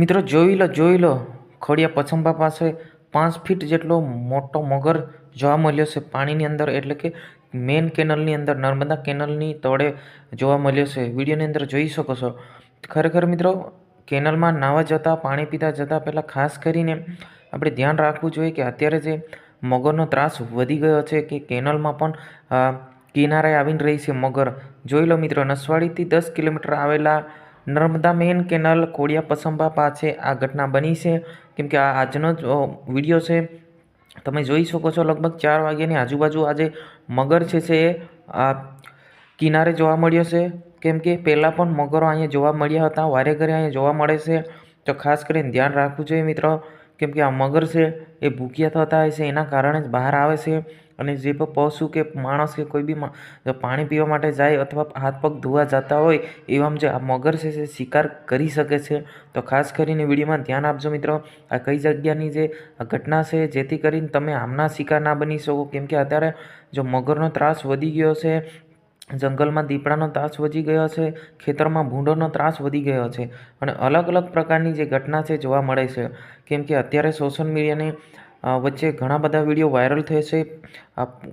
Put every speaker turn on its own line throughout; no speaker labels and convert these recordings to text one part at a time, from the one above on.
મિત્રો જોઈ લો જોઈ લો. ખોડિયા પછંબા પાસે પાંચ ફીટ જેટલો મોટો મગર જોવા મળ્યો છે. પાણીની અંદર એટલે કે મેન કેનલની અંદર, નર્મદા કેનલની તળે જોવા મળ્યો છે. વિડીયોની અંદર જોઈ શકો છો. ખરેખર મિત્રો, કેનલમાં નાહવા જતાં, પાણી પીતા જતાં પહેલાં ખાસ કરીને આપણે ધ્યાન રાખવું જોઈએ કે અત્યારે જે મગરનો ત્રાસ વધી ગયો છે કે કેનલમાં પણ કિનારે આવીને રહી છે મગર. જોઈ લો મિત્રો, નસવાડીથી દસ કિલોમીટર આવેલા નર્મદા મેન કેનલ ખોડિયા પસંબા પાસે આ ઘટના બની છે. કેમ કે આ આજનો જ વીડિયો છે. તમે જોઈ શકો છો લગભગ ચાર વાગ્યાની આજુબાજુ આજે મગર છે એ, આ કિનારે જોવા મળ્યો છે. કેમ કે પહેલાં પણ મગરો અહીંયા જોવા મળ્યા હતા, વારે ઘરે અહીંયા જોવા મળે છે. તો ખાસ કરીને ધ્યાન રાખવું જોઈએ મિત્રો. કેમ કે આ મગર છે એ ભૂખ્યા થતા હોય છે, એના કારણે જ બહાર આવે છે. અને જે પણ પશુ કે માણસ કે કોઈ બી પાણી પીવા માટે જાય અથવા હાથ પગ ધોવા જતા હોય, એવામાં જે આ મગર છે તે શિકાર કરી શકે છે. તો ખાસ કરીને વિડીયોમાં ધ્યાન આપજો મિત્રો. આ કઈ જગ્યાની જે ઘટના છે જેથી કરીને તમે આમના શિકાર ના બની શકો. કેમ કે અત્યારે જો મગરનો ત્રાસ વધી ગયો છે, જંગલમાં દીપડાનો ત્રાસ વધી ગયો છે, ખેતરમાં ભૂંડોનો ત્રાસ વધી ગયો છે. અને અલગ અલગ પ્રકારની જે ઘટના છે જોવા મળે છે. કેમ કે અત્યારે સોશિયલ મીડિયાની વચ્ચે ઘણા બધા વીડિયો વાયરલ થયો છે.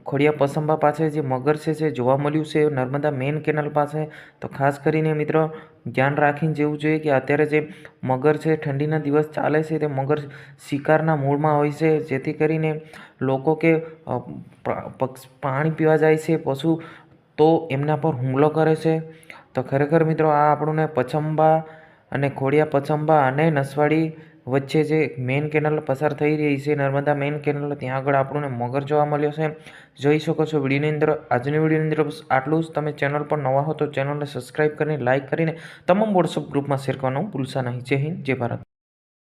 ખોડિયા પસંબા પાસે જે મગર છે, જે જોવા મળ્યું છે, નર્મદા મેન કેનલ પાસે. તો ખાસ કરીને મિત્રો, ધ્યાન રાખીને જેવું જોઈએ કે અત્યારે જે મગર છે, ઠંડીના દિવસ ચાલે છે, તે મગર શિકારના મૂળમાં હોય છે. જેથી કરીને લોકો કે પાણી પીવા જાય છે, પશુ તો એમના પર હુમલો કરે છે. તો ખરેખર મિત્રો, આ આપણને પચંબા અને ખોડિયા પચંબા અને નસવાડી વચ્ચે જે મેન કેનલ પસાર થઈ રહી છે, નર્મદા મેન કેનલ ત્યાં આગળ આપણને મગર જોવા મળ્યો છે. જોઈ શકો છો વિડીયોની અંદર, આજની વિડીયોની અંદર આટલું જ. તમે ચેનલ પર નવા હો તો ચેનલને સબસ્ક્રાઈબ કરીને લાઇક કરીને તમામ વોટ્સઅપ ગ્રુપમાં શેર કરવાનું ભૂલશા નહીં. જય હિન્દ, જય ભારત.